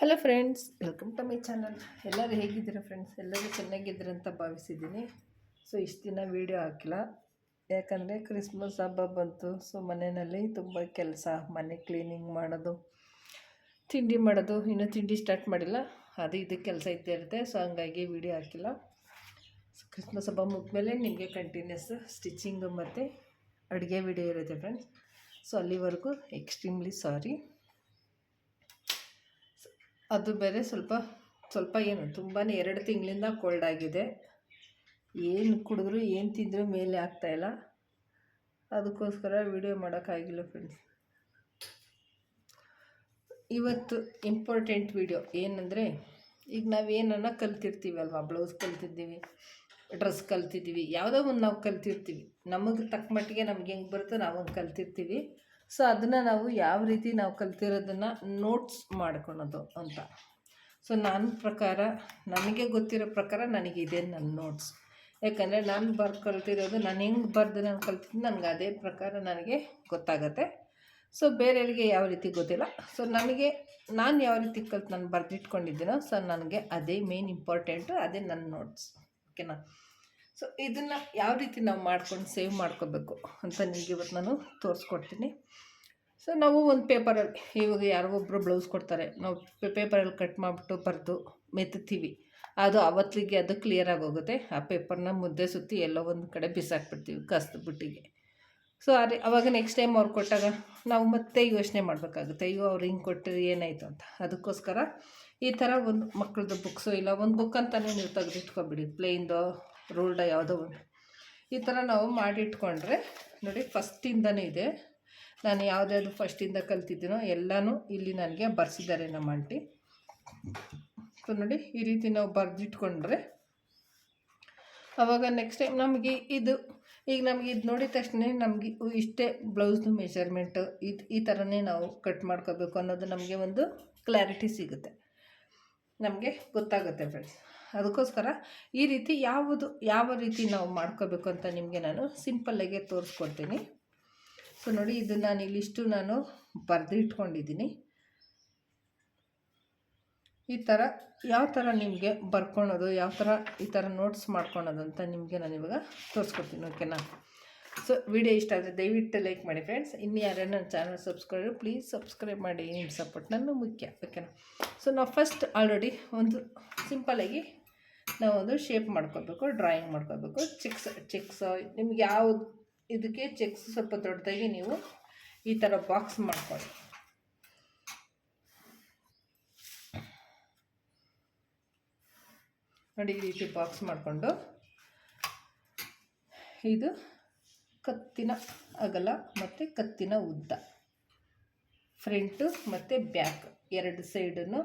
Hello friends welcome to my channel ಎಲ್ಲರೂ ಹೇಗಿದ್ದೀರಾ friends ಎಲ್ಲರೂ ಚೆನ್ನಾಗಿದ್ದೀರ ಅಂತ ಭಾವಿಸಿದ್ದೀನಿ. ಸೊ ಇಷ್ಟು ದಿನ ವೀಡಿಯೋ ಹಾಕಿಲ್ಲ. ಯಾಕಂದರೆ ಕ್ರಿಸ್ಮಸ್ ಹಬ್ಬ ಬಂತು. ಸೊ ಮನೆಯಲ್ಲಿ ತುಂಬ ಕೆಲಸ. ಮನೆ ಕ್ಲೀನಿಂಗ್ ಮಾಡೋದು, ತಿಂಡಿ ಮಾಡೋದು. ಇನ್ನೂ ತಿಂಡಿ ಸ್ಟಾರ್ಟ್ ಮಾಡಿಲ್ಲ. ಅದು ಇದು ಕೆಲಸ ಇದ್ದೇ ಇರುತ್ತೆ. ಸೊ ಹಂಗಾಗಿ ವೀಡಿಯೋ ಹಾಕಿಲ್ಲ. ಕ್ರಿಸ್ಮಸ್ ಹಬ್ಬ ಮುಗಿದ್ಮೇಲೆ ನಿಮಗೆ ಕಂಟಿನ್ಯೂಸ್ ಸ್ಟಿಚಿಂಗು ಮತ್ತು ಅಡುಗೆ ವೀಡಿಯೋ ಇರುತ್ತೆ ಫ್ರೆಂಡ್ಸ್ ಸೊ ಅಲ್ಲಿವರೆಗೂ ಎಕ್ಸ್ಟ್ರೀಮ್ಲಿ ಸಾರಿ ಅದು ಬೇರೆ ಸ್ವಲ್ಪ ಸ್ವಲ್ಪ ಏನು ತುಂಬಾ ಎರಡು ತಿಂಗಳಿಂದ ಕೋಲ್ಡ್ ಆಗಿದೆ. ಏನು ಕುಡಿದ್ರು, ಏನು ತಿಂದರೂ ಮೇಲೆ ಆಗ್ತಾಯಿಲ್ಲ ಅದಕ್ಕೋಸ್ಕರ ವಿಡಿಯೋ ಮಾಡೋಕ್ಕಾಗಿಲ್ಲ ಫ್ರೆಂಡ್ಸ್ ಇವತ್ತು ಇಂಪಾರ್ಟೆಂಟ್ ವಿಡಿಯೋ ಏನಂದರೆ, ಈಗ ನಾವೇನನ್ನ ಕಲ್ತಿರ್ತೀವಿ ಅಲ್ವಾ ಬ್ಲೌಸ್ ಕಲ್ತಿದ್ದೀವಿ ಡ್ರೆಸ್ ಕಲ್ತಿದ್ದೀವಿ, ಯಾವುದೋ ಒಂದು ನಾವು ಕಲ್ತಿರ್ತೀವಿ. ನಮಗೆ ತಕ್ಕ ಮಟ್ಟಿಗೆ ನಮ್ಗೆ ಹೆಂಗೆ ಬರುತ್ತೋ ನಾವು ಕಲ್ತಿರ್ತೀವಿ. ಸೊ ಅದನ್ನು ನಾವು ಯಾವ ರೀತಿ ನಾವು ಕಲ್ತಿರೋದನ್ನು ನೋಟ್ಸ್ ಮಾಡ್ಕೊಳೋದು ಅಂತ. ಸೊ ನನ್ನ ಪ್ರಕಾರ, ನನಗೆ ಗೊತ್ತಿರೋ ಪ್ರಕಾರ ನನಗಿದೆ ನನ್ನ ನೋಟ್ಸ್ ಯಾಕಂದರೆ ನಾನು ಬರ್ದು ಕಲ್ತಿರೋದು, ನಾನು ಹೆಂಗೆ ಬರೆದು ನಾನು ಕಲ್ತಿದ್ದು ನನಗೆ ಅದೇ ಪ್ರಕಾರ ನನಗೆ ಗೊತ್ತಾಗತ್ತೆ. ಸೊ ಬೇರೆಯವರಿಗೆ ಯಾವ ರೀತಿ ಗೊತ್ತಿಲ್ಲ. ಸೊ ನನಗೆ, ನಾನು ಯಾವ ರೀತಿ ಕಲ್ತು, ನಾನು ಬರೆದಿಟ್ಕೊಂಡಿದ್ದೀನೋ, ಸೊ ನನಗೆ ಅದೇ ಮೇನ್ ಇಂಪಾರ್ಟೆಂಟು ಅದೇ ನನ್ನ ನೋಟ್ಸ್ ಓಕೆನಾ ಸೊ ಇದನ್ನು ಯಾವ ರೀತಿ ನಾವು ಮಾಡ್ಕೊಂಡು ಸೇವ್ ಮಾಡ್ಕೋಬೇಕು ಅಂತ ನಿಮಗೆ ಇವತ್ತು ನಾನು ತೋರಿಸ್ಕೊಡ್ತೀನಿ. ಸೊ ನಾವು ಒಂದು ಪೇಪರಲ್ಲಿ ಇವಾಗ ಯಾರೋ ಒಬ್ಬರು ಬ್ಲೌಸ್ ಕೊಡ್ತಾರೆ. ನಾವು ಪೇಪರಲ್ಲಿ ಕಟ್ ಮಾಡಿಬಿಟ್ಟು ಬರೆದು ಮೆತ್ತೀವಿ. ಅದು ಅವತ್ತಿಗೆ ಅದು ಕ್ಲಿಯರ್ ಆಗೋಗುತ್ತೆ. ಆ ಪೇಪರ್ನ ಮುದ್ದೆ ಸುತ್ತಿ ಎಲ್ಲೋ ಒಂದು ಕಡೆ ಬಿಸಾಕ್ಬಿಡ್ತೀವಿ ಕಸ್ದು ಬುಟ್ಟಿಗೆ. ಸೊ ಅದೇ ಅವಾಗ ನೆಕ್ಸ್ಟ್ ಟೈಮ್ ಅವ್ರು ಕೊಟ್ಟಾಗ ನಾವು ಮತ್ತೆ ಯೋಚನೆ ಮಾಡಬೇಕಾಗುತ್ತೆ. ಅಯ್ಯೋ, ಅವ್ರು ಹಿಂಗೆ ಕೊಟ್ಟರೆ ಏನಾಯಿತು ಅಂತ. ಅದಕ್ಕೋಸ್ಕರ ಈ ಥರ ಒಂದು ಮಕ್ಕಳದ್ದು ಬುಕ್ಸು ಇಲ್ಲ ಒಂದು ಬುಕ್ ಅಂತಲೇ ನೀವು ತೆಗೆದಿಟ್ಕೊಬಿಡಿ. ಪ್ಲೇನ್ದು ರೂಲ್ಡ ಯಾವುದೋ ಈ ಥರ ನಾವು ಮಾಡಿಟ್ಕೊಂಡ್ರೆ ನೋಡಿ ಫಸ್ಟಿಂದನೇ ಇದೆ. ನಾನು ಯಾವುದ್ಯಾವುದು ಫಸ್ಟಿಂದ ಕಲ್ತಿದ್ದೀನೋ ಎಲ್ಲನೂ ಇಲ್ಲಿ ನನಗೆ ಬರ್ಸಿದ್ದಾರೆ ನಮ್ಮ ಆಂಟಿ. ಸೊ ನೋಡಿ ಈ ರೀತಿ ನಾವು ಬರೆದಿಟ್ಕೊಂಡ್ರೆ ಆವಾಗ ನೆಕ್ಸ್ಟ್ ಟೈಮ್ ನಮಗೆ ಇದು ಈಗ ನಮಗೆ ಇದು ನೋಡಿದ ತಕ್ಷಣ ನಮಗೆ ಇಷ್ಟೇ ಬ್ಲೌಸ್ದು ಮೆಷರ್ಮೆಂಟು ಇದು ಈ ಥರನೇ ನಾವು ಕಟ್ ಮಾಡ್ಕೋಬೇಕು ಅನ್ನೋದು ನಮಗೆ ಒಂದು ಕ್ಲಾರಿಟಿ ಸಿಗುತ್ತೆ. ನಮಗೆ ಗೊತ್ತಾಗುತ್ತೆ ಫ್ರೆಂಡ್ಸ್ ಅದಕ್ಕೋಸ್ಕರ ಈ ರೀತಿ ಯಾವುದು, ಯಾವ ರೀತಿ ನಾವು ಮಾಡ್ಕೋಬೇಕು ಅಂತ ನಿಮಗೆ ನಾನು ಸಿಂಪಲ್ಲಾಗೆ ತೋರಿಸ್ಕೊಡ್ತೀನಿ. ಸೊ ನೋಡಿ ಇದು ನಾನು ಇಲ್ಲಿಷ್ಟು ನಾನು ಬರೆದು ಇಟ್ಕೊಂಡಿದ್ದೀನಿ ಈ ಥರ ಯಾವ ಥರ ನಿಮಗೆ ಬರ್ಕೊಳೋದು, ಯಾವ ಥರ ಈ ಥರ ನೋಟ್ಸ್ ಮಾಡ್ಕೊಳೋದು ಅಂತ ನಿಮಗೆ ನಾನು ಇವಾಗ ತೋರಿಸ್ಕೊಡ್ತೀನಿ ಓಕೆನಾ ಸೊ ವಿಡಿಯೋ ಇಷ್ಟ ಆದರೆ ದಯವಿಟ್ಟು ಲೈಕ್ ಮಾಡಿ ಫ್ರೆಂಡ್ಸ್ ಇನ್ನು ಯಾರ್ಯಾರು ನನ್ನ ಚಾನಲ್ ಸಬ್ಸ್ಕ್ರೈಬ್ ಪ್ಲೀಸ್ ಸಬ್ಸ್ಕ್ರೈಬ್ ಮಾಡಿ ನಿಮ್ಮ ಸಪೋರ್ಟ್ ನನ್ನ ಮುಖ್ಯ ಓಕೆನಾ ಸೊ ನಾವು ಫಸ್ಟ್ ಆಲ್ರೆಡಿ ಒಂದು ಸಿಂಪಲಾಗಿ ನಾವು ಒಂದು ಶೇಪ್ ಮಾಡ್ಕೋಬೇಕು ಡ್ರಾಯಿಂಗ್ ಮಾಡ್ಕೋಬೇಕು. ಚೆಕ್ಸ್ ಚಿಕ್ಸ್ ನಿಮ್ಗೆ ಯಾವ ಇದಕ್ಕೆ ಚೆಕ್ಸ್ ಸ್ವಲ್ಪ ದೊಡ್ಡದಾಗಿ ನೀವು ಈ ಥರ ಬಾಕ್ಸ್ ಮಾಡ್ಕೊಳ್ಳಿ. ನೋಡಿ ಈ ರೀತಿ ಬಾಕ್ಸ್ ಮಾಡಿಕೊಂಡು. ಇದು ಕತ್ತಿನ ಅಗಲ ಮತ್ತು ಕತ್ತಿನ ಉದ್ದ. ಫ್ರಂಟು ಮತ್ತು ಬ್ಯಾಕ್ ಎರಡು ಸೈಡನ್ನು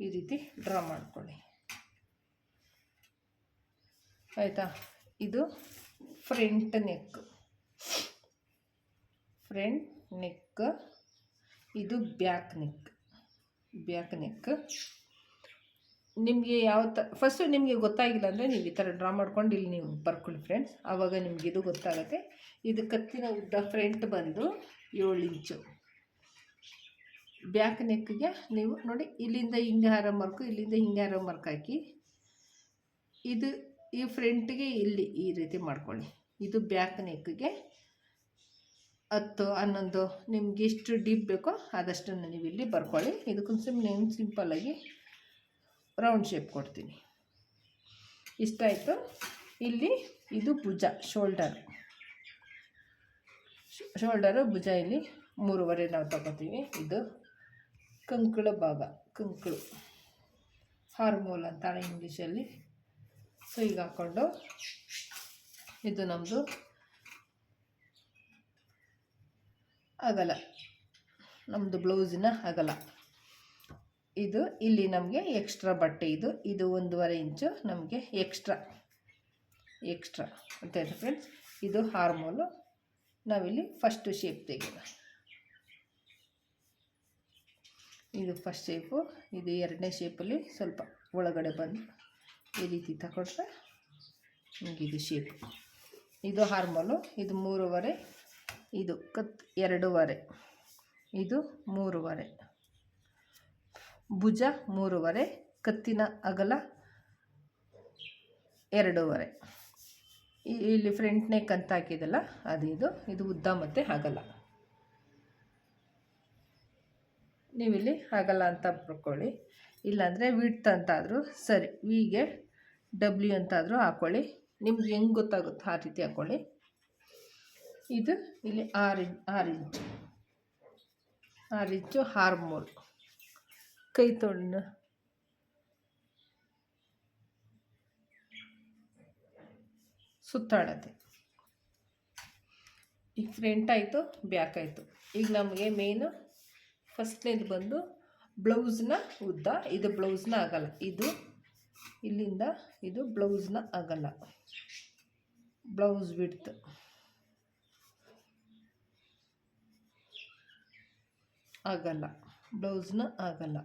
ಈ ರೀತಿ ಡ್ರಾ ಮಾಡ್ಕೊಳ್ಳಿ. ಆಯಿತಾ? ಇದು ಫ್ರಂಟ್ ನೆಕ್. ಫ್ರಂಟ್ ನೆಕ್, ಇದು ಬ್ಯಾಕ್ ನೆಕ್. Back neck. ನಿಮಗೆ ಯಾವ ಥರ ಫಸ್ಟು ನಿಮಗೆ ಗೊತ್ತಾಗಿಲ್ಲ ಅಂದರೆ ನೀವು ಈ ಥರ ಡ್ರಾ ಮಾಡ್ಕೊಂಡು ಇಲ್ಲಿ ನೀವು ಬರ್ಕೊಳ್ಳಿ ಫ್ರೆಂಡ್ಸ್ ಆವಾಗ ನಿಮ್ಗೆ ಇದು ಗೊತ್ತಾಗುತ್ತೆ. ಇದು ಕತ್ತಿನ ಉದ್ದ ಫ್ರಂಟ್ ಬಂದು ಏಳು ಇಂಚು ಬ್ಯಾಕ್ ನೆಕ್ಗೆ ನೀವು ನೋಡಿ ಇಲ್ಲಿಂದ ಹಿಂಗೆ ಹಾರ ಮಾರ್ಕು ಇಲ್ಲಿಂದ ಹಿಂಗೆ ಹಾರ ಮಾರ್ಕ್ ಹಾಕಿ. ಇದು ಈ ಫ್ರಂಟ್ಗೆ ಇಲ್ಲಿ ಈ ರೀತಿ ಮಾಡ್ಕೊಳ್ಳಿ. ಇದು ಬ್ಯಾಕ್ ನೆಕ್ಗೆ ಹತ್ತು, ಹನ್ನೊಂದು, ನಿಮ್ಗೆ ಎಷ್ಟು ಡೀಪ್ ಬೇಕೋ ಆದಷ್ಟನ್ನು ನೀವು ಇಲ್ಲಿ ಬರ್ಕೊಳ್ಳಿ. ಇದಕ್ಕೊಂದು ಸಿಮ್ ಸಿಂಪಲ್ಲಾಗಿ ರೌಂಡ್ ಶೇಪ್ ಕೊಡ್ತೀನಿ. ಇಷ್ಟ ಆಯಿತು? ಇಲ್ಲಿ ಇದು ಭುಜ, ಶೋಲ್ಡರ್. ಶೋಲ್ಡರು, ಭುಜ ಇಲ್ಲಿ ಮೂರುವರೆ ನಾವು ತಗೋತೀವಿ. ಇದು ಕಂಕುಳ ಭಾಗ, ಕಂಕಳು. ಹಾರ್ಮೋಲ್ ಅಂತಾಳೆ ಇಂಗ್ಲೀಷಲ್ಲಿ ಸೊ, ಈಗ ಹಾಕ್ಕೊಂಡು ಇದು ನಮ್ಮದು ಅಗಲ. ನಮ್ಮದು ಬ್ಲೌಸಿನ ಅಗಲ. ಇದು ಇಲ್ಲಿ ನಮಗೆ ಎಕ್ಸ್ಟ್ರಾ ಬಟ್ಟೆ ಇದು. ಇದು ಒಂದೂವರೆ ಇಂಚು ನಮಗೆ ಎಕ್ಸ್ಟ್ರಾ ಎಕ್ಸ್ಟ್ರಾ ಅಂತ ಫ್ರೆಂಡ್ಸ್ ಇದು ಹಾರ್ಮೋಲು. ನಾವಿಲ್ಲಿ ಫಸ್ಟು ಶೇಪ್ ತೆಗೆಯೋಣ. ಇದು ಫಸ್ಟ್ ಶೇಪು ಇದು ಎರಡನೇ ಶೇಪಲ್ಲಿ ಸ್ವಲ್ಪ ಒಳಗಡೆ ಬಂದು ಈ ರೀತಿ ತಗೊಂಡ್ರೆ ಇದು ಶೇಪ್ ಇದು ಹಾರ್ಮಲು ಇದು ಮೂರುವರೆ, ಇದು ಕತ್ ಎರಡೂವರೆ, ಇದು ಮೂರುವರೆ. ಭುಜ ಮೂರುವರೆ, ಕತ್ತಿನ ಅಗಲ ಎರಡೂವರೆ. ಇಲ್ಲಿ ಫ್ರಂಟ್ ನೆಕ್ ಅಂತ ಹಾಕಿದಲ್ಲ, ಅದು ಇದು ಇದು ಉದ್ದ ಮತ್ತು ಅಗಲ. ನೀವಿಲ್ಲಿ ಅಗಲ ಅಂತ ಬರ್ಕೊಳ್ಳಿ ಇಲ್ಲಾಂದರೆ ವಿಡ್ತ್ ಅಂತಾದರೂ, ಸರಿ ವಿಗೆ ಡಬ್ಲ್ಯೂ ಅಂತಾದರೂ ಹಾಕ್ಕೊಳ್ಳಿ ನಿಮ್ಗೆ ಹೆಂಗೆ ಗೊತ್ತಾಗುತ್ತೆ ಆ ರೀತಿ ಹಾಕ್ಕೊಳ್ಳಿ ಇದು ಇಲ್ಲಿ ಆರು ಇಂಚ್ ಆರು ಇಂಚು ಆರು ಇಂಚು ಹಾರ್ಮೋಲ್ ಕೈ ತೊಣ್ಣ ಸುತ್ತಾಡತ್ತೆ ಈಗ ಫ್ರಂಟ್ ಆಯಿತು ಬ್ಯಾಕ್ ಆಯಿತು. ಈಗ ನಮಗೆ ಮೇನು ಫಸ್ಟ್ನೇದು ಬಂದು ಬ್ಲೌಸ್ನ ಉದ್ದ, ಇದು ಬ್ಲೌಸ್ನ ಆಗಲ್ಲ ಇದು ಇಲ್ಲಿಂದ ಇದು ಬ್ಲೌಸ್ನ ಆಗಲ್ಲ ಬ್ಲೌಸ್ ವಿಡ್ತ್. ಆಗಲ್ಲ ಬ್ಲೌಸ್ನ ಆಗಲ್ಲ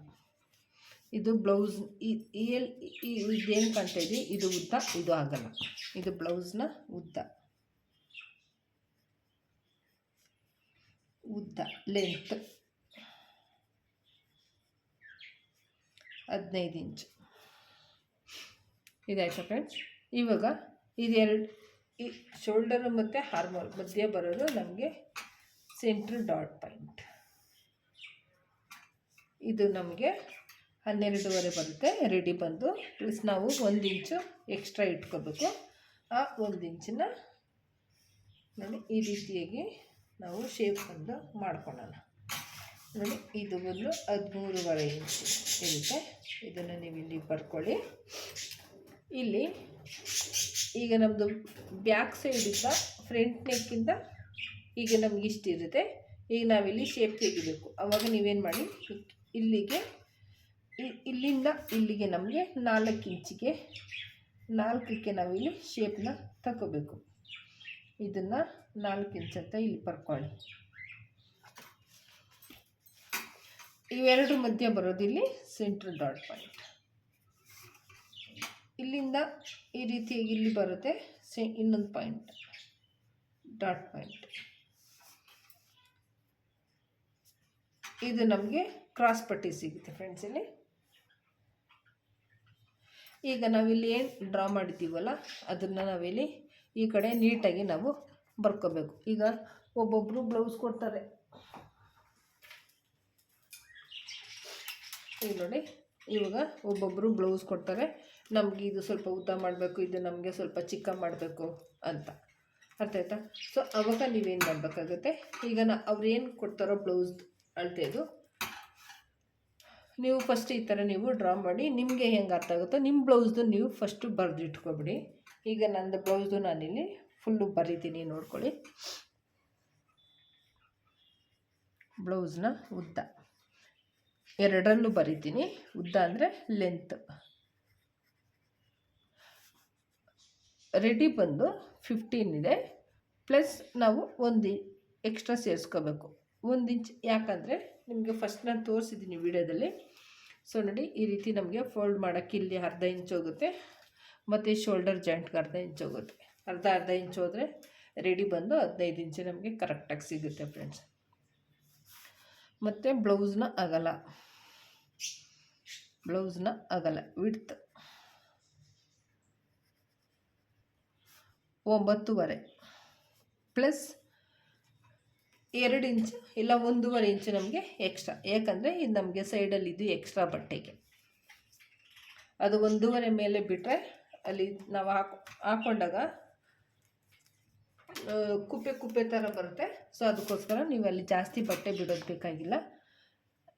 ಇದು ಬ್ಲೌಸ್ ಇದೇನು ಕಾಣ್ತಾ ಇದೆ? ಇದು ಉದ್ದ, ಇದು ಆಗಲ್ಲ ಇದು ಬ್ಲೌಸ್ನ ಉದ್ದ. ಉದ್ದ, ಲೆಂತ್. ಹದಿನೈದು ಇಂಚು. ಇದಾಯ್ತಾ ಫ್ರೆಂಡ್ಸ್ ಇವಾಗ ಇದೆರಡು ಈ ಶೋಲ್ಡರು ಮತ್ತು ಹಾರ್ಮೋಲ್ ಮಧ್ಯೆ ಬರೋದು ನಮಗೆ ಸೆಂಟ್ರ್ ಡಾಟ್ ಪಾಯಿಂಟ್ ಇದು ನಮಗೆ ಹನ್ನೆರಡೂವರೆ ಬರುತ್ತೆ ರೆಡಿ ಬಂದು. ಪ್ಲಸ್ ನಾವು ಒಂದು ಇಂಚು ಎಕ್ಸ್ಟ್ರಾ ಇಟ್ಕೋಬೇಕು. ಆ ಒಂದು ಇಂಚನ್ನ ನಾನು ಈ ರೀತಿಯಾಗಿ ನಾವು ಶೇಪ್ ಬಂದು ಮಾಡ್ಕೊಳ್ಳೋಣ. ನೋಡಿ, ಇದು ಬಂದು ಹದಿಮೂರುವರೆ ಇಂಚು ಇರುತ್ತೆ. ಇದನ್ನು ನೀವು ಇಲ್ಲಿ ಬರ್ಕೊಳ್ಳಿ. ಇಲ್ಲಿ ಈಗ ನಮ್ಮದು ಬ್ಯಾಕ್ ಸೈಡಿಂದ ಫ್ರಂಟ್ ನೆಕ್ಕಿಂದ ಈಗ ನಮ್ಗೆ ಇಷ್ಟಿರುತ್ತೆ ಈಗ ನಾವಿಲ್ಲಿ ಶೇಪ್ ತೆಗಿಬೇಕು. ಅವಾಗ ನೀವೇನು ಮಾಡಿ, ಇಲ್ಲಿಗೆ ಇಲ್ಲಿಂದ ಇಲ್ಲಿಗೆ ನಮಗೆ ನಾಲ್ಕು ಇಂಚಿಗೆ, ನಾಲ್ಕಕ್ಕೆ ನಾವಿಲ್ಲಿ ಶೇಪ್ನ ತಗೋಬೇಕು. ಇದನ್ನು ನಾಲ್ಕು ಇಂಚ್ ಅಂತ ಇಲ್ಲಿ ಬರ್ಕೊಳ್ಳಿ. ಇವೆರಡು ಮಧ್ಯ ಬರೋದಿಲ್ಲಿ ಸೆಂಟ್ರಲ್ ಡಾಟ್ ಪಾಯಿಂಟ್ ಇಲ್ಲಿಂದ ಈ ರೀತಿಯಾಗಿ ಇಲ್ಲಿ ಬರುತ್ತೆ, ಸೆ, ಇನ್ನೊಂದು ಪಾಯಿಂಟ್ ಡಾಟ್ ಪಾಯಿಂಟ್ ಇದು ನಮಗೆ ಕ್ರಾಸ್ ಪಟ್ಟಿ ಸಿಗುತ್ತೆ ಫ್ರೆಂಡ್ಸ್ ಇಲ್ಲಿ. ಈಗ ನಾವಿಲ್ಲಿ ಏನು ಡ್ರಾ ಮಾಡಿದ್ದೀವಲ್ಲ, ಅದನ್ನು ನಾವಿಲ್ಲಿ ಈ ಕಡೆ ನೀಟಾಗಿ ನಾವು ಬರ್ಕೋಬೇಕು. ಈಗ ಒಬ್ಬೊಬ್ಬರು ಬ್ಲೌಸ್ ಕೊಡ್ತಾರೆ. ಈಗ ನೋಡಿ, ಇವಾಗ ಒಬ್ಬೊಬ್ಬರು ಬ್ಲೌಸ್ ಕೊಡ್ತಾರೆ. ನಮಗೆ ಇದು ಸ್ವಲ್ಪ ಉದ್ದ ಮಾಡಬೇಕು, ಇದು ನಮಗೆ ಸ್ವಲ್ಪ ಚಿಕ್ಕ ಮಾಡಬೇಕು ಅಂತ. ಅರ್ಥ ಆಯ್ತಾ? ಸೊ ಅವಾಗ ನೀವೇನು ಮಾಡಬೇಕಾಗುತ್ತೆ? ಈಗ ನಾ ಅವ್ರೇನು ಕೊಡ್ತಾರೋ ಬ್ಲೌಸ್ ಅಳತೆದು ನೀವು ಫಸ್ಟ್ ಈ ಥರ ನೀವು ಡ್ರಾ ಮಾಡಿ, ನಿಮಗೆ ಹೆಂಗೆ ಅರ್ಥ ಆಗುತ್ತೋ ನಿಮ್ಮ ಬ್ಲೌಸ್ದು ನೀವು ಫಸ್ಟು ಬರೆದಿಟ್ಕೊಬಿಡಿ. ಈಗ ನಂದು ಬ್ಲೌಸ್ದು ನಾನಿಲ್ಲಿ ಫುಲ್ಲು ಬರಿತೀನಿ ನೋಡ್ಕೊಳ್ಳಿ. ಬ್ಲೌಸ್ನ ಉದ್ದ. ಎರಡರಲ್ಲೂ ಬರಿತೀನಿ. ಉದ್ದ ಅಂದರೆ ಲೆಂತ್ ರೆಡಿ ಬಂದು ಫಿಫ್ಟೀನ್ ಇದೆ. ಪ್ಲಸ್ ನಾವು ಒಂದು ಎಕ್ಸ್ಟ್ರಾ ಸೇರಿಸ್ಕೋಬೇಕು. ಒಂದು ಇಂಚ್ ಯಾಕಂದರೆ ನಿಮಗೆ ಫಸ್ಟ್ ನಾನು ತೋರಿಸಿದ್ದೀನಿ ವಿಡಿಯೋದಲ್ಲಿ. ಸೊ ನೋಡಿ ಈ ರೀತಿ ನಮಗೆ ಫೋಲ್ಡ್ ಮಾಡೋಕ್ಕೆ ಇಲ್ಲಿ ಅರ್ಧ ಇಂಚ್ ಹೋಗುತ್ತೆ. ಮತ್ತು ಶೋಲ್ಡರ್ ಜಾಯಿಂಟ್ಗೆ ಅರ್ಧ ಇಂಚ್ ಹೋಗುತ್ತೆ. ಅರ್ಧ ಅರ್ಧ ಇಂಚ್ ಹೋದರೆ ರೆಡಿ ಬಂದು ಹದಿನೈದು ಇಂಚು ನಮಗೆ ಕರೆಕ್ಟಾಗಿ ಸಿಗುತ್ತೆ ಫ್ರೆಂಡ್ಸ್ ಮತ್ತು ಬ್ಲೌಸ್ನ ಅಗಲ. ಬ್ಲೌಸ್ನ ಅಗಲ ವಿಡ್ತ್ ಒಂಬತ್ತುವರೆ. ಪ್ಲಸ್ ಎರಡು ಇಂಚು ಇಲ್ಲ ಒಂದೂವರೆ ಇಂಚು ನಮಗೆ ಎಕ್ಸ್ಟ್ರಾ. ಯಾಕಂದರೆ ಇದು ನಮಗೆ ಸೈಡಲ್ಲಿ ಇದು ಎಕ್ಸ್ಟ್ರಾ ಬಟ್ಟೆಗೆ. ಅದು ಒಂದೂವರೆ ಮೇಲೆ ಬಿಟ್ಟರೆ ಅಲ್ಲಿ ನಾವು ಹಾಕೊ ಹಾಕೊಂಡಾಗ ಆ, ಕುಪ್ಪೆ ಕುಪ್ಪೆ ಥರ ಬರುತ್ತೆ. ಸೊ ಅದಕ್ಕೋಸ್ಕರ ನೀವು ಅಲ್ಲಿ ಜಾಸ್ತಿ ಬಟ್ಟೆ ಬಿಡೋದು ಬೇಕಾಗಿಲ್ಲ.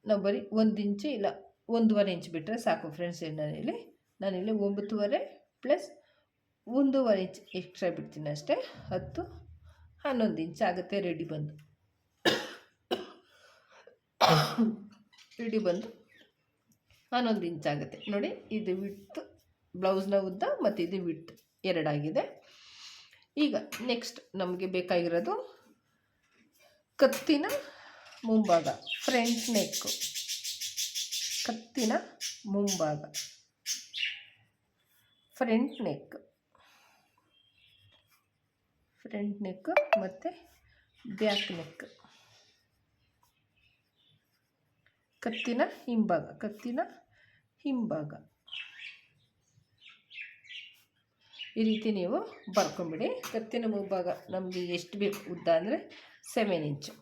ನಾವು ಬರೀ ಒಂದು ಇಂಚು ಇಲ್ಲ ಒಂದೂವರೆ ಇಂಚ್ ಬಿಟ್ಟರೆ ಸಾಕು ಫ್ರೆಂಡ್ಸ್ ನಾನಿಲ್ಲಿ. ನಾನಿಲ್ಲಿ ಒಂಬತ್ತುವರೆ ಪ್ಲಸ್ ಒಂದೂವರೆ ಇಂಚ್ ಎಕ್ಸ್ಟ್ರಾ ಬಿಡ್ತೀನಿ ಅಷ್ಟೇ. ಹತ್ತು, ಹನ್ನೊಂದು ಇಂಚ್ ಆಗುತ್ತೆ ರೆಡಿ ಬಂದು. ರೆಡಿ ಬಂದು ಹನ್ನೊಂದು ಇಂಚ್ ಆಗುತ್ತೆ. ನೋಡಿ, ಇದು ವಿಡ್ತ್ ಬ್ಲೌಸ್ನ ಉದ್ದ ಮತ್ತು ಇದು ವಿಡ್ತ್ ಎರಡಾಗಿದೆ. ಈಗ ನೆಕ್ಸ್ಟ್ ನಮಗೆ ಬೇಕಾಗಿರೋದು ಕತ್ತಿನ ಮುಂಭಾಗ ಫ್ರಂಟ್ ನೆಕ್ಕು ಕತ್ತಿನ ಮುಂಭಾಗ. Front neck. ಫ್ರಂಟ್ ನೆಕ್ ಮತ್ತು ಬ್ಯಾಕ್ ನೆಕ್. ಕತ್ತಿನ ಹಿಂಭಾಗ ಕತ್ತಿನ ಹಿಂಭಾಗ. ಈ ರೀತಿ ನೀವು ಬರ್ಕೊಂಬಿಡಿ. ಕತ್ತಿನ ಮುಂಭಾಗ ನಮಗೆ ಎಷ್ಟು ಬೇಕು ಉದ್ದ ಅಂದರೆ ಸೆವೆನ್ ಇಂಚು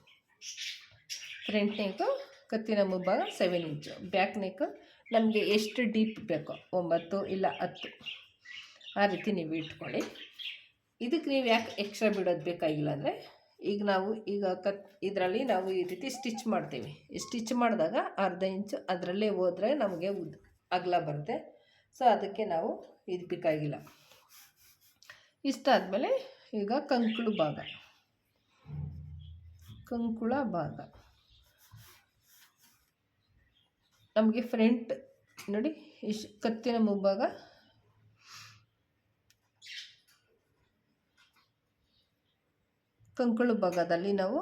ಫ್ರಂಟ್ ನೆಕ್ಕು ಕತ್ತಿನ ಮುಂಭಾಗ ಸೆವೆನ್ ಇಂಚು. ಬ್ಯಾಕ್ ನೆಕ್ ನಮಗೆ ಎಷ್ಟು ಡೀಪ್ ಬೇಕೋ, ಒಂಬತ್ತು ಇಲ್ಲ ಹತ್ತು. ಆ ರೀತಿ ನೀವು ಇಟ್ಕೊಳ್ಳಿ. ಇದಕ್ಕೆ ನೀವು ಯಾಕೆ ಎಕ್ಸ್ಟ್ರಾ ಬಿಡೋದು ಬೇಕಾಗಿಲ್ಲ ಅಂದರೆ, ಈಗ ನಾವು ಈಗ ಕತ್, ಇದರಲ್ಲಿ ನಾವು ಈ ರೀತಿ ಸ್ಟಿಚ್ ಮಾಡ್ತೀವಿ. ಸ್ಟಿಚ್ ಮಾಡಿದಾಗ ಅರ್ಧ ಇಂಚು ಅದರಲ್ಲೇ ಹೋದರೆ ನಮಗೆ ಉದ್, ಅಗಲ ಬರುತ್ತೆ. ಸೊ ಅದಕ್ಕೆ ನಾವು ಇದು ಬೇಕಾಗಿಲ್ಲ. ಇಷ್ಟಾದಮೇಲೆ ಈಗ ಕಂಕುಳು ಭಾಗ. ಕಂಕುಳ ಭಾಗ. ನಮಗೆ ಫ್ರಂಟ್ ನೋಡಿ ಇಶ್ ಕತ್ತಿನ ಮುಂಭಾಗ. ಕಂಕುಳು ಭಾಗದಲ್ಲಿ ನಾವು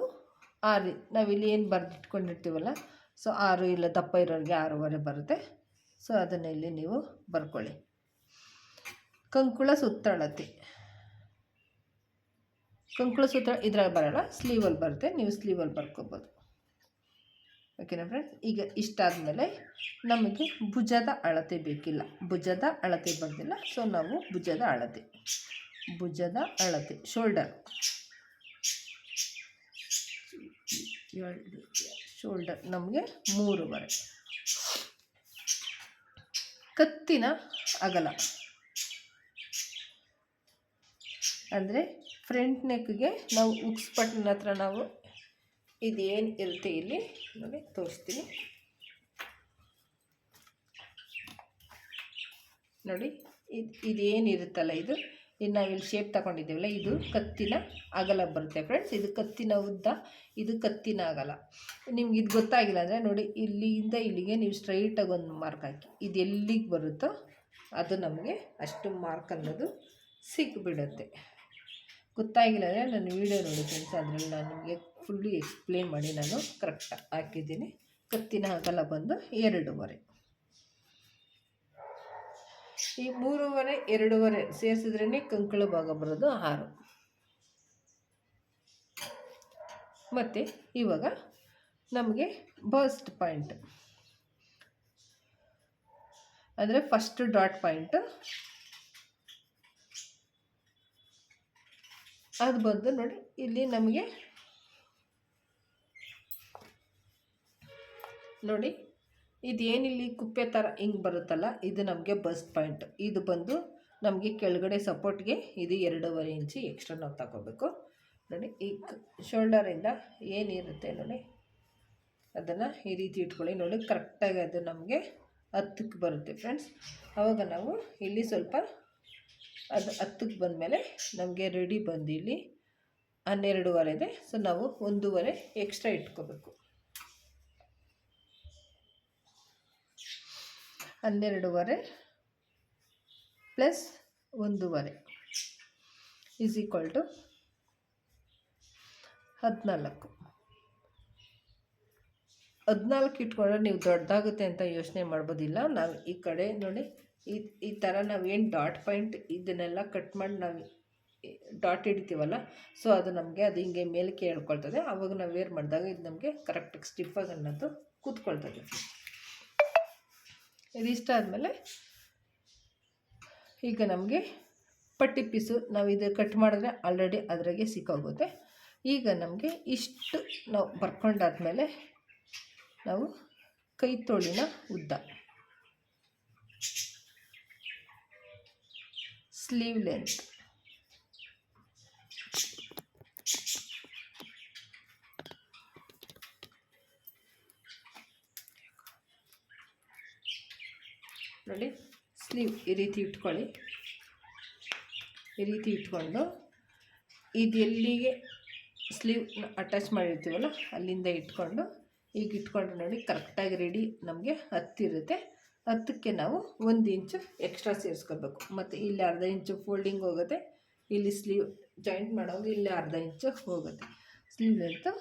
ಆರು, ನಾವಿಲ್ಲಿ ಏನು ಬರೆದಿಟ್ಕೊಂಡಿರ್ತೀವಲ್ಲ, ಸೊ ಆರು ಇಲ್ಲ ದಪ್ಪ ಇರೋರಿಗೆ ಆರೂವರೆ ಬರುತ್ತೆ. ಸೊ ಅದನ್ನು ಇಲ್ಲಿ ನೀವು ಬರ್ಕೊಳ್ಳಿ. ಕಂಕುಳ ಸುತ್ತಳತೆ. ಕಂಕುಳ ಸುತ್ತ ಇದ್ರಾಗ ಬರೋಲ್ಲ ಸ್ಲೀವಲ್ಲಿ ಬರುತ್ತೆ, ನೀವು ಸ್ಲೀವಲ್ಲಿ ಬರ್ಕೋಬೋದು. ಓಕೆನಾ ಫ್ರೆಂಡ್ಸ್ ಈಗ ಇಷ್ಟಾದಮೇಲೆ ನಮಗೆ ಭುಜದ ಅಳತೆ ಬೇಕಿಲ್ಲ. ಭುಜದ ಅಳತೆ ಬಂದಿಲ್ಲ ಸೊ ನಾವು ಭುಜದ ಅಳತೆ. ಭುಜದ ಅಳತೆ ಶೋಲ್ಡರ್ ಶೋಲ್ಡರ್ ನಮಗೆ ಮೂರುವರೆ. ಕತ್ತಿನ ಅಗಲ. ಅಂದರೆ ಫ್ರಂಟ್ ನೆಕ್ಗೆ ನಾವು ಉಕ್ಸ್ ಬಟನ್ ಹತ್ರ ನಾವು ಇದೇನು ಇರುತ್ತೆ ಇಲ್ಲಿ? ನೋಡಿ, ತೋರಿಸ್ತೀನಿ. ನೋಡಿ, ಇದು ಇದೇನಿರುತ್ತಲ್ಲ ಇದು? ಇನ್ನು ನಾವಿಲ್ಲಿ ಶೇಪ್ ತಗೊಂಡಿದ್ದೇವಲ್ಲ, ಇದು ಕತ್ತಿನ ಅಗಲ ಬರುತ್ತೆ ಫ್ರೆಂಡ್ಸ್ ಇದು ಕತ್ತಿನ ಉದ್ದ, ಇದು ಕತ್ತಿನ ಅಗಲ. ನಿಮ್ಗೆ ಇದು ಗೊತ್ತಾಗಿಲ್ಲ ಅಂದರೆ ನೋಡಿ, ಇಲ್ಲಿಂದ ಇಲ್ಲಿಗೆ ನೀವು ಸ್ಟ್ರೈಟಾಗಿ ಒಂದು ಮಾರ್ಕ್ ಹಾಕಿ. ಇದು ಎಲ್ಲಿಗೆ ಬರುತ್ತೋ ಅದು ನಮಗೆ ಅಷ್ಟು ಮಾರ್ಕ್ ಅನ್ನೋದು ಸಿಕ್ಬಿಡುತ್ತೆ ಗೊತ್ತಾಗಿಲ್ಲ ಅಂದರೆ ನಾನು ವೀಡಿಯೋ ನೋಡಿ ಫ್ರೆಂಡ್ಸ್ ಅದರಲ್ಲಿ ನಾನು ನಿಮಗೆ ಫುಲ್ಲು ಎಕ್ಸ್ಪ್ಲೇನ್ ಮಾಡಿ ನಾನು ಕರೆಕ್ಟಾಗಿ ಹಾಕಿದ್ದೀನಿ. ಕತ್ತಿನ ಅಗಲ ಬಂದು ಎರಡೂವರೆ. ಈ ಮೂರುವರೆ, ಎರಡೂವರೆ ಸೇರಿಸಿದ್ರೇ ಕಂಕಳ ಭಾಗ ಬರೋದು ಆರು. ಮತ್ತು ಇವಾಗ ನಮಗೆ ಬಸ್ಟ್ ಪಾಯಿಂಟ್ ಅಂದರೆ ಫಸ್ಟ್ ಡಾಟ್ ಪಾಯಿಂಟು ಅದು ಬಂದು ನೋಡಿ, ಇಲ್ಲಿ ನಮಗೆ ನೋಡಿ, ಇದೇನಿಲ್ಲಿ ಕುಪ್ಪೆ ಥರ ಹಿಂಗೆ ಬರುತ್ತಲ್ಲ, ಇದು ನಮಗೆ ಬಸ್ ಪಾಯಿಂಟ್ ಇದು ಬಂದು ನಮಗೆ ಕೆಳಗಡೆ ಸಪೋರ್ಟ್ಗೆ ಇದು ಎರಡೂವರೆ ಇಂಚಿ ಎಕ್ಸ್ಟ್ರಾ ನಾವು ತಗೋಬೇಕು. ನೋಡಿ, ಈ ಶೋಲ್ಡರಿಂದ ಏನಿರುತ್ತೆ ನೋಡಿ, ಅದನ್ನು ಈ ರೀತಿ ಇಟ್ಕೊಳ್ಳಿ. ನೋಡಿ ಕರೆಕ್ಟಾಗಿ ಅದು ನಮಗೆ ಹತ್ತಕ್ಕೆ ಬರುತ್ತೆ ಫ್ರೆಂಡ್ಸ್ ಆವಾಗ ನಾವು ಇಲ್ಲಿ ಸ್ವಲ್ಪ ಅದು ಹತ್ತಕ್ಕೆ ಬಂದಮೇಲೆ ನಮಗೆ ರೆಡಿ ಬಂದು ಇಲ್ಲಿ ಹನ್ನೆರಡುವರೆ ಇದೆ ಸೊ ನಾವು ಒಂದೂವರೆ ಎಕ್ಸ್ಟ್ರಾ ಇಟ್ಕೋಬೇಕು. ಹನ್ನೆರಡುವರೆ ಪ್ಲಸ್ ಒಂದೂವರೆ ಈಸ್ ಈಕ್ವಲ್ ಟು ಹದಿನಾಲ್ಕು. ಹದಿನಾಲ್ಕು ಇಟ್ಕೊಂಡ್ರೆ ನೀವು ದೊಡ್ಡದಾಗುತ್ತೆ ಅಂತ ಯೋಚನೆ ಮಾಡ್ಬೋದಿಲ್ಲ. ನಾವು ಈ ಕಡೆ ನೋಡಿ, ಈ ಈ ಥರ ನಾವು ಏನು ಡಾಟ್ ಪಾಯಿಂಟ್ ಇದನ್ನೆಲ್ಲ ಕಟ್ ಮಾಡಿ ನಾವು ಡಾಟ್ ಇಡ್ತೀವಲ್ಲ ಸೊ ಅದು ನಮಗೆ ಅದು ಹಿಂಗೆ ಮೇಲಕ್ಕೆ ಹೇಳ್ಕೊಳ್ತದೆ ಆವಾಗ ನಾವು ವೇರ್ ಮಾಡಿದಾಗ ಇದು ನಮಗೆ ಕರೆಕ್ಟಾಗಿ ಸ್ಟಿಫಾಗಿ ಅನ್ನೋದು ಕೂತ್ಕೊಳ್ತದೆ. ಇದಿಷ್ಟ ಆದಮೇಲೆ ಈಗ ನಮಗೆ ಪಟ್ಟಿ ಪೀಸು ನಾವು ಇದು ಕಟ್ ಮಾಡಿದ್ರೆ ಆಲ್ರೆಡಿ ಅದರಾಗೆ ಸಿಕ್ಕೋಗುತ್ತೆ ಈಗ ನಮಗೆ ಇಷ್ಟು ನಾವು ಬರ್ಕೊಂಡಾದ್ಮೇಲೆ ನಾವು ಕೈ ತೋಳಿನ ಉದ್ದ. ಸ್ಲೀವ್ ಲೆಂತ್ ನೋಡಿ ಸ್ಲೀವ್ ಈ ರೀತಿ ಇಟ್ಕೊಳ್ಳಿ. ಈ ರೀತಿ ಇಟ್ಕೊಂಡು ಇದು ಎಲ್ಲಿಗೆ ಸ್ಲೀವ್ ಅಟ್ಯಾಚ್ ಮಾಡಿರ್ತೀವಲ್ಲ, ಅಲ್ಲಿಂದ ಇಟ್ಕೊಂಡು ಈಗ ಇಟ್ಕೊಂಡು ನೋಡಿ ಕರೆಕ್ಟಾಗಿ ರೆಡಿ ನಮಗೆ ಹತ್ತಿರುತ್ತೆ. ಹತ್ತಕ್ಕೆ ನಾವು ಒಂದು ಇಂಚು ಎಕ್ಸ್ಟ್ರಾ ಸೇರಿಸ್ಕೋಬೇಕು ಮತ್ತು ಇಲ್ಲಿ ಅರ್ಧ ಇಂಚು ಫೋಲ್ಡಿಂಗ್ ಹೋಗುತ್ತೆ. ಇಲ್ಲಿ ಸ್ಲೀವ್ ಜಾಯಿಂಟ್ ಮಾಡೋದು ಇಲ್ಲಿ ಅರ್ಧ ಇಂಚು ಹೋಗುತ್ತೆ. ಸ್ಲೀವ್ ಲೆಂತು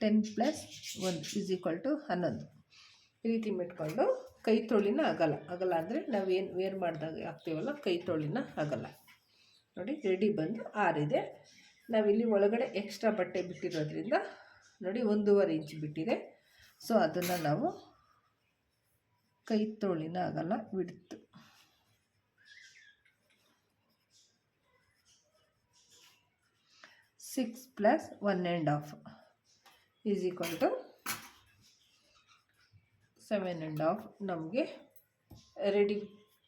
ಟೆನ್ ಪ್ಲಸ್ ಒಂದು ಈಸ್ ಈಕ್ವಲ್ ಟು ಹನ್ನೊಂದು. ಈ ರೀತಿ ಮಿಟ್ಕೊಂಡು ಕೈ ತೊಳಿನ ಅಗಲ. ಅಗಲ ಅಂದರೆ ನಾವೇನು ವೇರ್ ಮಾಡಿದಾಗ ಹಾಕ್ತೀವಲ್ಲ, ಕೈ ತೊಳಿನ ಅಗಲ. ನೋಡಿ ರೆಡಿ ಬಂದು ಆರಿದೆ. ನಾವಿಲ್ಲಿ ಒಳಗಡೆ ಎಕ್ಸ್ಟ್ರಾ ಬಟ್ಟೆ ಬಿಟ್ಟಿರೋದ್ರಿಂದ, ನೋಡಿ, ಒಂದೂವರೆ ಇಂಚ್ ಬಿಟ್ಟಿದೆ. ಸೊ ಅದನ್ನು ನಾವು ಕೈ ತೋಳಿನ ಆಗಲ್ಲ ಬಿಡ್ತು. Six plus one and half is equal to seven and half ನಮಗೆ ರೆಡಿ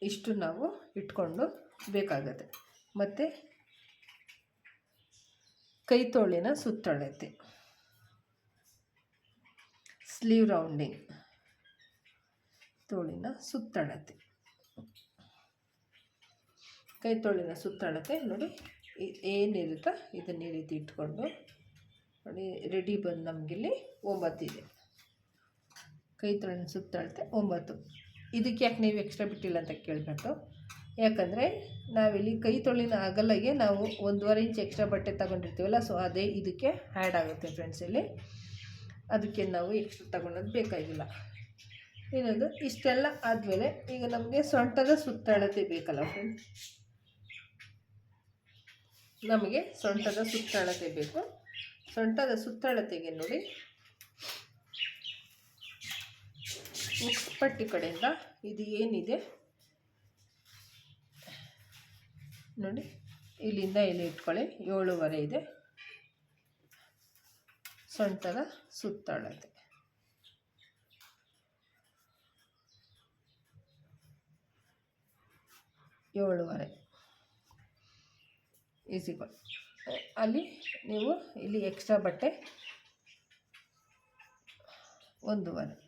ಇಷ್ಟು ನಾವು ಇಟ್ಕೊಂಡು ಬೇಕಾಗತ್ತೆ. ಮತ್ತು ಕೈ ತೋಳಿನ ಸುತ್ತಳತೆ. ಸ್ಲೀವ್ ರೌಂಡಿಂಗ್ ತೋಳಿನ ಸುತ್ತಳತೆ. ಕೈ ತೋಳಿನ ಸುತ್ತಳತೆ ನೋಡಿ ಏನಿರುತ್ತೋ ಇದನ್ನ ಈ ರೀತಿ ಇಟ್ಕೊಂಡು ನೋಡಿ ರೆಡಿ ಬಂದು ನಮಗಿಲ್ಲಿ ಒಂಬತ್ತಿದೆ. ಕೈ ತೊಳೆನ ಸುತ್ತಳತೆ ಒಂಬತ್ತು. ಇದಕ್ಕೆ ಯಾಕೆ ನೀವು ಎಕ್ಸ್ಟ್ರಾ ಬಿಟ್ಟಿಲ್ಲ ಅಂತ ಕೇಳಬೇಕು ಯಾಕಂದರೆ ನಾವಿಲ್ಲಿ ಕೈ ತೊಳಿನ ಆಗಲ್ಲಗೆ ನಾವು ಒಂದೂವರೆ ಇಂಚ್ ಎಕ್ಸ್ಟ್ರಾ ಬಟ್ಟೆ ತಗೊಂಡಿರ್ತೀವಲ್ಲ ಸೊ ಅದೇ ಇದಕ್ಕೆ ಆ್ಯಡ್ ಆಗುತ್ತೆ ಫ್ರೆಂಡ್ಸ್ ಇಲ್ಲಿ. ಅದಕ್ಕೆ ನಾವು ಎಕ್ಸ್ಟ್ರಾ ತಗೊಳ್ಳೋದು ಬೇಕಾಗಿಲ್ಲ. ಇನ್ನೊಂದು, ಇಷ್ಟೆಲ್ಲ ಆದಮೇಲೆ ಈಗ ನಮಗೆ ಸೊಂಟದ ಸುತ್ತಳತೆ ಬೇಕಲ್ಲ ಫ್ರೆಂಡ್ಸ್ ನಮಗೆ ಸೊಂಟದ ಸುತ್ತಳತೆ ಬೇಕು. ಸೊಂಟದ ಸುತ್ತಳತೆಗೆ ನೋಡಿ. ಉಕ್ಸ್ ಪಟ್ಟಿ ಕಡೆಯಿಂದ ಇದು ಏನಿದೆ? ನೋಡಿ, ಇಲ್ಲಿಂದ ಇಲ್ಲಿ ಇಟ್ಕೊಳ್ಳಿ. ಏಳುವರೆ ಇದೆ. ಸೊಂಟದ ಸುತ್ತಳತೆ. ಏಳುವರೆ. ಈಸಿಗಳು ಅಲ್ಲಿ ನೀವು ಇಲ್ಲಿ ಎಕ್ಸ್ಟ್ರಾ ಬಟ್ಟೆ ಒಂದೂವರೆ.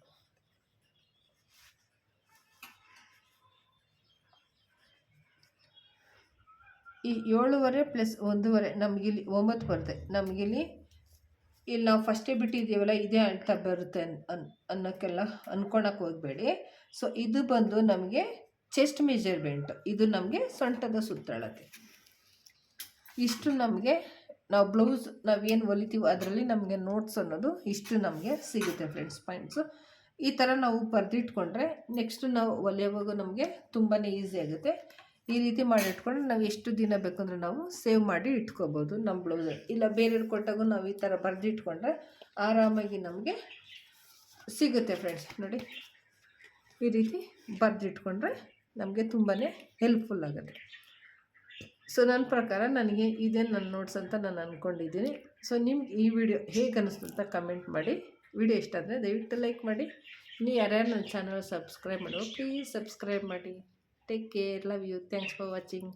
ಈ ಏಳುವರೆ ಪ್ಲಸ್ ಒಂದೂವರೆ ನಮಗಿಲ್ಲಿ ಒಂಬತ್ತು ಬರುತ್ತೆ. ನಮಗಿಲ್ಲಿ ಇಲ್ಲಿ ನಾವು ಫಸ್ಟೇ ಬಿಟ್ಟಿದ್ದೀವಲ್ಲ, ಇದೇ ಅಂತ ಬರುತ್ತೆ ಅನ್ ಅನ್, ಅನ್ನೋಕ್ಕೆಲ್ಲ ಅಂದ್ಕೊಳಕ್ಕೆ ಹೋಗಬೇಡಿ. ಸೊ ಇದು ಬಂದು ನಮಗೆ ಚೆಸ್ಟ್ ಮೆಜರ್ಮೆಂಟ್ ಇದು ನಮಗೆ ಸೊಂಟದ ಸುತ್ತಳತೆ. ಇಷ್ಟು ನಮಗೆ ನಾವು ಬ್ಲೌಸ್ ನಾವೇನು ಹೊಲಿತೀವೋ ಅದರಲ್ಲಿ ನಮಗೆ ನೋಟ್ಸ್ ಅನ್ನೋದು ಇಷ್ಟು ನಮಗೆ ಸಿಗುತ್ತೆ ಫ್ರೆಂಡ್ಸ್ ಪಾಯಿಂಟ್ಸು ಈ ಥರ ನಾವು ಬರೆದಿಟ್ಕೊಂಡ್ರೆ ನೆಕ್ಸ್ಟ್ ನಾವು ಹೊಲಿಯೋವಾಗ ನಮಗೆ ತುಂಬಾ ಈಸಿ ಆಗುತ್ತೆ. ಈ ರೀತಿ ಮಾಡಿ ಇಟ್ಕೊಂಡು ನಾವು ಎಷ್ಟು ದಿನ ಬೇಕಂದ್ರೆ ನಾವು ಸೇವ್ ಮಾಡಿ ಇಟ್ಕೋಬೋದು ನಮ್ಮ ಬ್ಲೌಸ್ ಇಲ್ಲ ಬೇರೆಯವ್ರು ಕೊಟ್ಟಾಗೂ ನಾವು ಈ ಥರ ಬರೆದಿಟ್ಕೊಂಡ್ರೆ ಆರಾಮಾಗಿ ನಮಗೆ ಸಿಗುತ್ತೆ ಫ್ರೆಂಡ್ಸ್ ನೋಡಿ, ಈ ರೀತಿ ಬರೆದಿಟ್ಕೊಂಡ್ರೆ ನಮಗೆ ತುಂಬಾ ಹೆಲ್ಪ್ಫುಲ್ ಆಗುತ್ತೆ. ಸೊ ನನ್ನ ಪ್ರಕಾರ ನನಗೆ ಇದೇ ನನ್ನ ನೋಟ್ಸ್ ಅಂತ ನಾನು ಅಂದ್ಕೊಂಡಿದ್ದೀನಿ ಸೊ ನಿಮ್ಗೆ ಈ ವಿಡಿಯೋ ಹೇಗೆ ಅನ್ನಿಸ್ತು ಅಂತ ಕಮೆಂಟ್ ಮಾಡಿ. ವಿಡಿಯೋ ಇಷ್ಟ ಆದರೆ ದಯವಿಟ್ಟು ಲೈಕ್ ಮಾಡಿ. ನೀವು ಯಾರ್ಯಾರು ನನ್ನ ಚಾನಲ್ ಸಬ್ಸ್ಕ್ರೈಬ್ ಮಾಡೋ ಪ್ಲೀಸ್ ಸಬ್ಸ್ಕ್ರೈಬ್ ಮಾಡಿ. Take care. Love you. Thanks for watching.